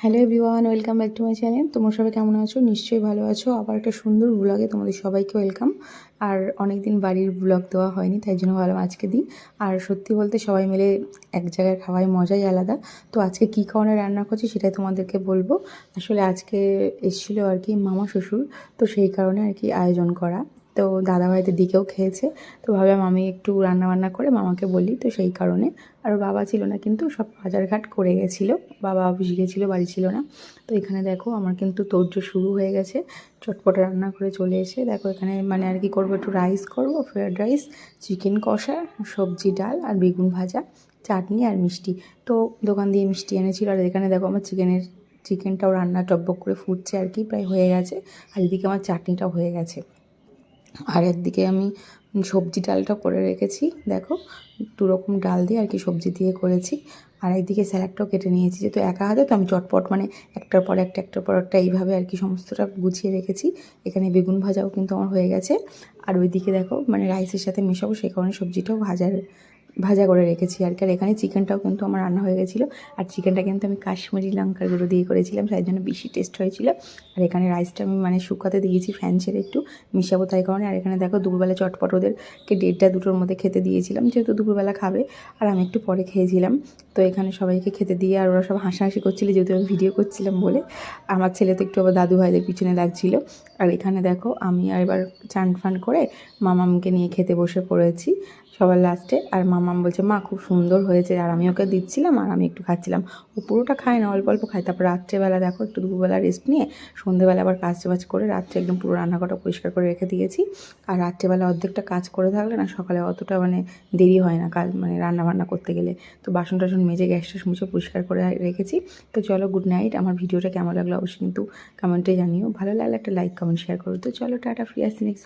Hello everyone, welcome back to my channel. তোমরা সবাই কেমন আছো? নিশ্চয়ই ভালো আছো। আবার একটা সুন্দর ব্লগে তোমাদের সবাইকে ওয়েলকাম। আর অনেক দিন বাড়ির ব্লগ দেওয়া হয়নি, তাই জন্য ভালো আজকে দিই। আর সত্যি বলতে সবাই মিলে এক জায়গায় খাওয়াই, মজাই আলাদা। তো আজকে কী কারণে রান্না করছি সেটাই তোমাদেরকে বলব। আসলে আজকে এসেছিল আর কি মামা শ্বশুর, তো সেই কারণে আর কি আয়োজন করা। তো দাদাভাইদের দিকেও খেয়েছে। তো ভাবলাম আমি একটু রান্না বান্না করে মামাকে বলি, তো সেই কারণে। আর বাবা ছিল না কিন্তু সব বাজারঘাট করে গেছিল। বাবা অফিস গেছিল, বাড়ি ছিল না। তো এখানে দেখো আমার কিন্তু তোর্য শুরু হয়ে গেছে। চটপটে রান্না করে চলে এসে দেখো এখানে মানে আর কি করব, একটু রাইস করব ফ্রায়েড রাইস চিকেন কষা, সবজি ডাল আর বেগুন ভাজা, চাটনি আর মিষ্টি। তো দোকান দিয়ে মিষ্টি এনেছিল আর এখানে দেখো আমার চিকেনের, চিকেনটাও রান্না টকবক করে ফুটছে আর কি, প্রায় হয়ে গেছে। আর এদিকে আমার চাটনিটাও হয়ে গেছে। আর একদিকে আমি সবজি ডালটা করে রেখেছি। দেখো দু রকম ডাল দিয়ে আর কি সবজি দিয়ে করেছি। আর একদিকে স্যালাডটাও কেটে নিয়েছি, যেহেতু একা হাতে, তো আমি চটপট মানে একটার পর একটা, একটার পর একটা এইভাবে আর কি সমস্তটা গুছিয়ে রেখেছি। এখানে বেগুন ভাজাও কিন্তু আমার হয়ে গেছে। আর ওইদিকে দেখো মানে রাইসের সাথে মেশাবো সেই কারণে সবজিটাও ভাজার ভাজা করে রেখেছি আর কি। আর এখানে চিকেনটাও কিন্তু আমার রান্না হয়ে গেছিল। আর চিকেনটা কিন্তু আমি কাশ্মীরি লঙ্কার গুঁড়ো দিয়ে করেছিলাম, তাই জন্য বেশি টেস্ট হয়েছিল। আর এখানে রাইসটা আমি মানে শুকাতে দিয়েছি ফ্যান ছেড়ে একটু, মিশাবো তাই কারণে। আর এখানে দেখো দুপুরবেলা চটপট ওদেরকে দেড়টা দুটোর মধ্যে খেতে দিয়েছিলাম, যেহেতু দুপুরবেলা খাবে। আর আমি একটু পরে খেয়েছিলাম। তো এখানে সবাইকে খেতে দিয়ে আর ওরা সব হাসাহাসি করছিল, যেহেতু আমি ভিডিও করছিলাম বলে। আমার ছেলে তো একটু আবার দাদু ভাইদের পিছনে লাগছিল। আর এখানে দেখো আমি আর এবার চান ফান করে মামামকে নিয়ে খেতে বসে পড়েছি সবার লাস্টে আর মামাম বলছে, মা, খুব সুন্দর হয়েছে। আর আমি ওকে দিচ্ছিলাম আর আমি একটু খাচ্ছিলাম। ও পুরোটা খায় না, অল্প অল্প খায়। তারপর রাত্রেবেলা দেখো, একটু দুপুরবেলা রেস্ট নিয়ে সন্ধেবেলা আবার কাজ বাজ করে রাত্রে একদম পুরো রান্নাঘরটা পরিষ্কার করে রেখে দিয়েছি। আর রাত্রেবেলা অর্ধেকটা কাজ করে থাকলে না সকালে অতটা মানে দেরি হয় না কাজ মানে রান্না বান্না করতে গেলে। তো বাসন টাসন মেজে গ্যাস ট্যাস মুছে পরিষ্কার করে রেখেছি। তো চলো গুড নাইট আমার ভিডিওটা কেমন লাগল অবশ্যই কিন্তু কমেন্টে জানিও। ভালো লাগলে একটা লাইক কমেন্ট শেয়ার করো। তো চলো, টাটা, ফ্রি আসছি নেক্সট